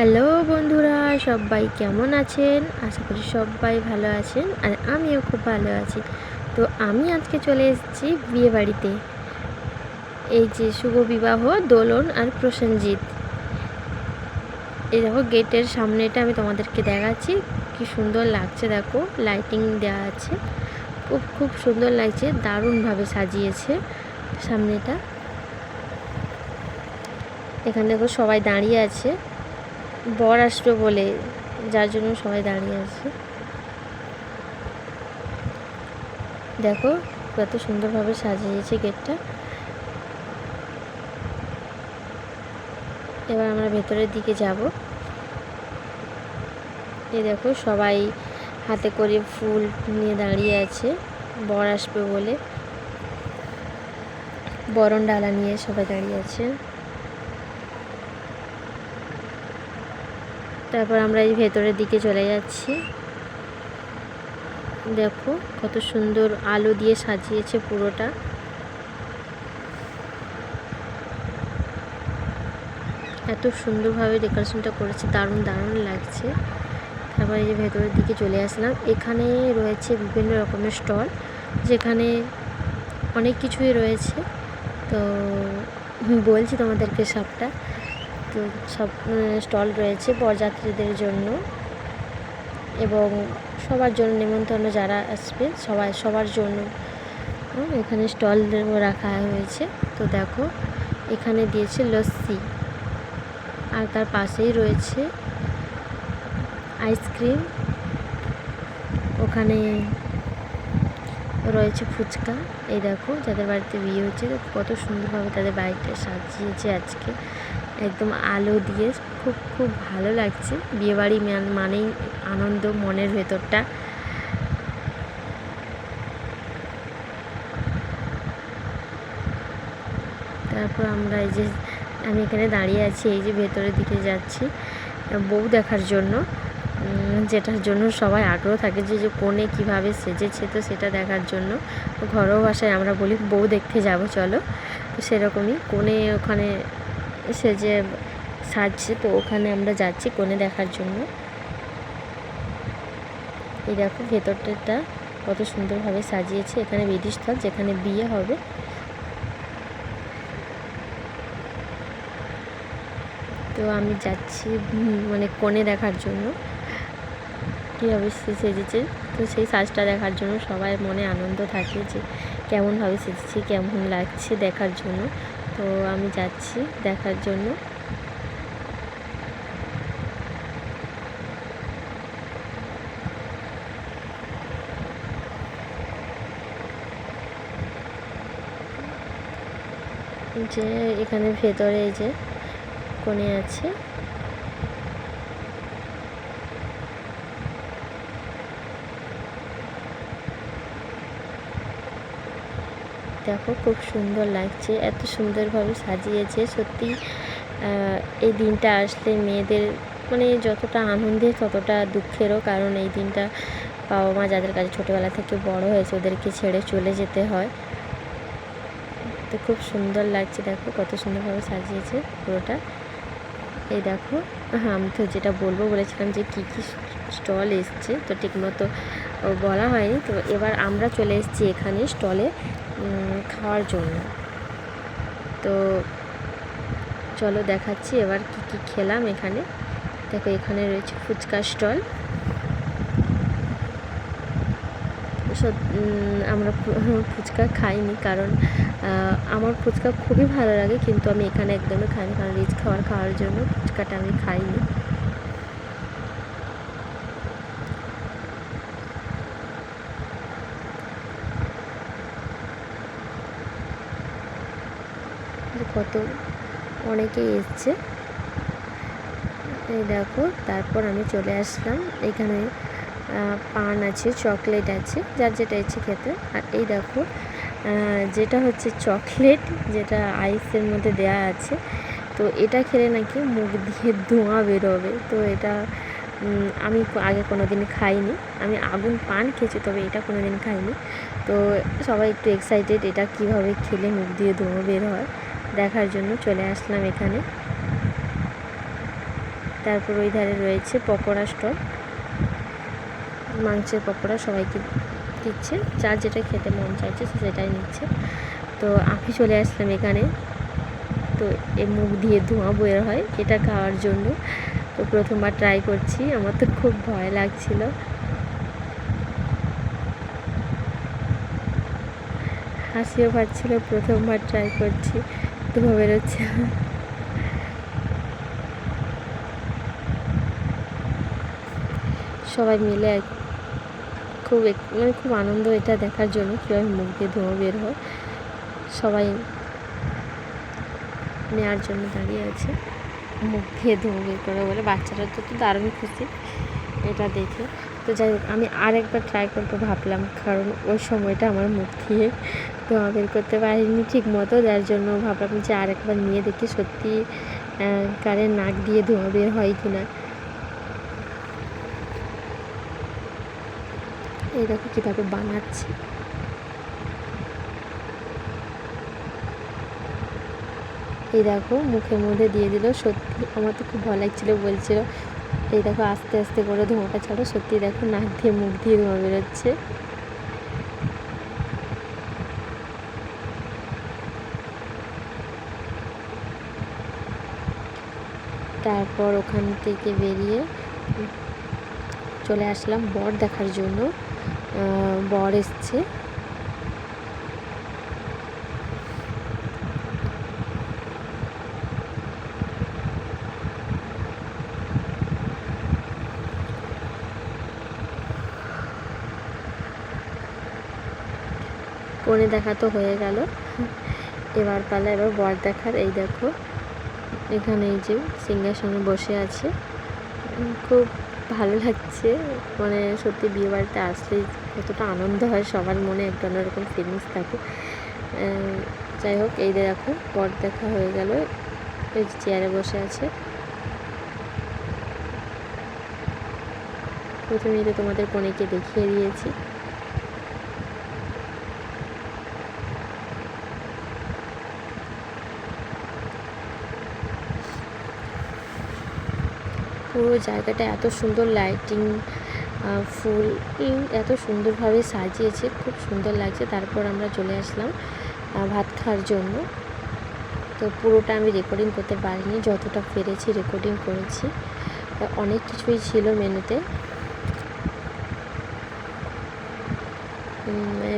Hello বন্ধুরা, সবাই কেমন আছেন? আশা করি সবাই ভালো আছেন আর আমিও খুব ভালো আছি। তো আমি আজকে চলে এসেছি বিয়ে বাড়িতে এই যে শুভ বিবাহ, দোলন আর প্রসেনজিৎ। এই দেখো গেটের সামনেটা আমি তোমাদেরকে দেখাচ্ছি। কি সুন্দর লাগছে দেখো, লাইটিং দেওয়া আছে। খুব খুব সুন্দর লাগছে, দারুণভাবে সাজিয়েছে সামনেটা। এখানে দেখো সবাই দাঁড়িয়ে আছে। বর আসবে বলে, যার জন্য সবাই দাঁড়িয়ে আছে। দেখো, কত সুন্দরভাবে সাজিয়েছে গেটটা। এবার আমরা ভেতরের দিকে যাব। এই দেখো, সবাই হাতে করে ফুল নিয়ে দাঁড়িয়ে আছে। বর আসবে বলে। বরণ ডালা নিয়ে সবাই দাঁড়িয়ে আছে। তারপর আমরা এই ভেতরের দিকে চলে যাচ্ছি। দেখো, কত সুন্দর আলো দিয়ে সাজিয়েছে পুরোটা। এত সুন্দরভাবে ডেকোরেশনটা করেছে, দারুণ দারুণ লাগছে। তারপর এই যে ভেতরের দিকে চলে আসলাম। এখানে রয়েছে বিভিন্ন রকমের স্টল, যেখানে অনেক কিছুই রয়েছে। তো বলছি তোমাদেরকে সবটা। সব স্টল রয়েছে বরযাত্রীদের জন্য। এবং সবার জন্য নেমন্তন্ন যারা আসবে, সবাই, সবার জন্য এখানে স্টল রাখা হয়েছে। তো দেখো, এখানে দিয়েছে লস্যি। আর তার পাশেই রয়েছে আইসক্রিম। ওখানে রয়েছে ফুচকা। এই দেখো, যাদের বাড়িতে বিয়ে হচ্ছে কত সুন্দরভাবে তাদের বাড়িটা সাজিয়েছে আজকে। একদম আলো দিয়ে খুব খুব ভালো লাগছে। বিয়েবাড়ি মানেই আনন্দ মনের ভেতরটা। তারপর আমরা এই যে, আমি এখানে দাঁড়িয়ে আছি, এই যে ভেতরের দিকে যাচ্ছি, বউ দেখার জন্য। যেটার জন্য সবাই আগ্রহ থাকে যে যে কোণে কীভাবে সেজেছে তো সেটা দেখার জন্য। ঘরোয়া ভাষায় আমরা বলি, বউ দেখতে যাব, চলো। তো সেরকমই কোণে ওখানে সেজে সাজছে, তো ওখানে আমরা যাচ্ছি কোণে দেখার জন্য। এই দেখো ভেতরটা কত সুন্দরভাবে সাজিয়েছে। এখানে বেদিস্থল যেখানে বিয়ে হবে। তো আমি যাচ্ছি মানে কোণে দেখার জন্য। কীভাবে সে সেজেছে? তো সেই সাজটা দেখার জন্য সবাই মনে আনন্দ থাকে যে কেমনভাবে সেজেছি, কেমন লাগছে দেখার জন্য। তো আমি যাচ্ছি দেখার জন্য। যে এখানে ভেতরে এই যে কোণে আছে। দেখো খুব সুন্দর লাগছে, এত সুন্দরভাবে সাজিয়েছে। সত্যি এই দিনটা আসলে মেয়েদের মানে যতটা আনন্দের, ততটা দুঃখেরও কারণ এই দিনটা। বাবা মা যাদের কাছে ছোটোবেলা থেকে বড় হয়েছে, ওদেরকে ছেড়ে চলে যেতে হয়। তো খুব সুন্দর লাগছে, দেখো কত সুন্দরভাবে সাজিয়েছে পুরোটা। এই দেখো হ্যাঁ আমি তো যেটা বলব বলেছিলাম যে কী কী স্টল এসছে। তো ঠিকমতো বলা হয়নি। তো এবার আমরা চলে এসেছি এখানে স্টলে। খাওয়ার জন্য। তো চলো দেখাচ্ছি এবার কি কি খেলাম এখানে। দেখো, এখানে রয়েছে ফুচকা স্টল। আমরা ফুচকা খাইনি কারণ আমার ফুচকা খুবই ভালো লাগে, কিন্তু আমি এখানে একদমই খাইনি, কারণ রিচ খাবার খাওয়ার জন্য ফুচকাটা আমি খাইনি। কত অনেকেই এসছে। এই দেখো, তারপর আমি চলে আসলাম। এখানে পান আছে, চকলেট আছে, যার যেটা ইচ্ছে খেতে। আর এই দেখো যেটা হচ্ছে চকলেট, যেটা আইসের মধ্যে দেয়া আছে। তো এটা খেলে নাকি মুখ দিয়ে ধোঁয়া বেরোবে। তো এটা আমি আগে কোনো দিন খাইনি। আমি আগুন পান খেয়েছি, তবে এটা কোনো দিন খাইনি। তো সবাই একটু এক্সাইটেড এটা কীভাবে খেলে মুখ দিয়ে ধোঁয়া বের হয়। দেখার জন্য চলে আসলাম এখানে। তারপর ওই ধারে রয়েছে পকোড়া স্টল। মাংসের পকোড়া সবাইকে দিচ্ছে। যার যেটা খেতে মন চাইছে সে সেটাই নিচ্ছে। তো আমি চলে আসলাম এখানে। তো এ মুখ দিয়ে ধোঁয়া বের হয় এটা খাওয়ার জন্য। তো প্রথমবার ট্রাই করছি, আমার তো খুব ভয় লাগছিল। হাসিও পাচ্ছিল, প্রথমবার ট্রাই করছি। ধোঁয়া বেরোচ্ছে। সবাই মিলে এক- খুব মানে খুব আনন্দ এটা দেখার জন্য কীভাবে মুখ দিয়ে ধোঁয়া বের হয়। সবাই নেওয়ার জন্য দাঁড়িয়ে আছে। মুখ দিয়ে ধোঁয়া বের করে বলে বাচ্চারা তো তো দারুণ খুশি। এটা দেখে। তো যাই হোক, আমি আরেকবার ট্রাই করব ভাবলাম, কারণ ওই সময়টা আমার মুখ দিয়ে ধোঁয়া বের করতে পারিনি ঠিক মতো। যার জন্য ভাবলাম যে আরেকবার নিয়ে দেখি সত্যি কারের নাক দিয়ে ধোঁয়া বের হয় কি না এই দেখো কীভাবে বানাচ্ছে। এই দেখো মুখের মধ্যে দিয়ে দিল, সত্যি আমার তো খুব ভয় লাগছিল, বলছিল এই দেখো আস্তে আস্তে করে ধোঁয়াটা ছাড়ো। সত্যি দেখো নাক দিয়ে মুখ দিয়ে ধোঁয়া বেরোচ্ছে। তারপর ওখান থেকে বেরিয়ে চলে আসলাম বর দেখার জন্য। বর এসছে। কনে দেখা তো হয়ে গেল। এবার পালা এবার বর দেখার, এই দেখো, এখানে এই যে সিংহাসনে বসে আছে। খুব ভালো লাগছে মানে সত্যি বিয়ে বাড়িতে আসলেই কতটা আনন্দ হয়, সবার মনে একটা অন্যরকম ফিলিংস থাকে। যাই হোক, এই দেখো, বর দেখা হয়ে গেল, এই চেয়ারে বসে আছে। প্রথমেই তো তোমাদের কনেকে দেখিয়ে দিয়েছি। পুরো জায়গাটা এত সুন্দর লাইটিং ফুল এত সুন্দরভাবে সাজিয়েছে, খুব সুন্দর লাগছে। তারপর আমরা চলে আসলাম ভাত খাওয়ার জন্য। তো পুরোটা আমি রেকর্ডিং করতে পারিনি, যতটা পেরেছি রেকর্ডিং করেছি। অনেক কিছুই ছিল মেনুতে।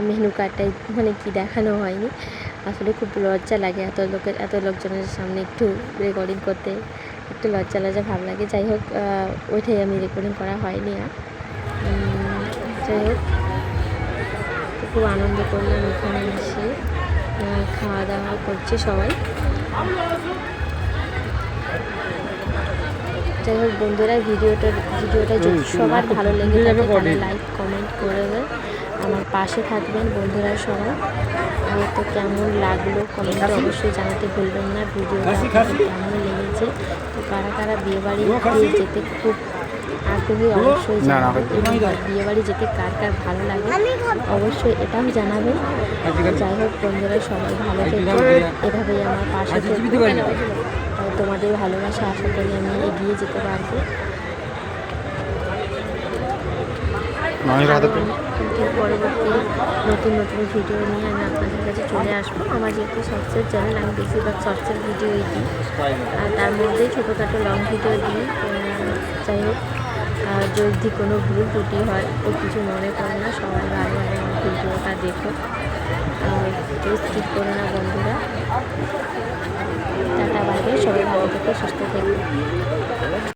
মেনু কার্ডটাই মানে কি দেখানো হয়নি। আসলে খুব লজ্জা লাগে এত লোকের, এত লোকজনের সামনে একটু রেকর্ডিং করতে। একটু লজ্জা লজ্জা ভাব লাগে। যাই হোক ওইটাই আমি রেকর্ডিং করা হয়নি আর। যাই হোক খুব আনন্দ করলাম ওখানে এসে। খাওয়া দাওয়া করছে সবাই। যাই হোক বন্ধুরা ভিডিওটা ভিডিওটা যদি সবার ভালো লেগে থাকে তাহলে লাইক কমেন্ট করবেন আমার পাশে থাকবেন বন্ধুরা সবাই। আর তো কেমন লাগল কমেন্টে অবশ্যই জানাতে ভুলবেন না ভিডিওটা কেমন লেগেছে? তো কারা কারা বিয়েবাড়িতে যেতে খুব আগ্রহী অবশ্যই বিয়েবাড়ি যেতে কার কার ভালো লাগে অবশ্যই এটাও জানাবেন। যাই হোক বন্ধুরা সবাই ভালো থেকো। এভাবেই আমার পাশে তোমাদের ভালোবাসা আশা করি আমি এগিয়ে যেতে পারব মামির হাতে আরও কিন্তু পরবর্তী নতুন নতুন ভিডিও নিয়ে আমি আপনাদের কাছে চলে আসব। আমার যেহেতু শর্টসের চ্যানেল আমি বেশিরভাগ শর্টসের ভিডিওই দিই। আর তার মধ্যেই ছোটোখাটো লং ভিডিও দিই। যাই হোক যদি কোনো ভুল ত্রুটি হয় তো কিছু মনে করে না, সবাই ভালো ভালো ভিডিওটা দেখো। কেউ স্কিপ করো না, বন্ধুরা। টাটা বাইরে সবাই ভালো থেকে, সুস্থ থেকো।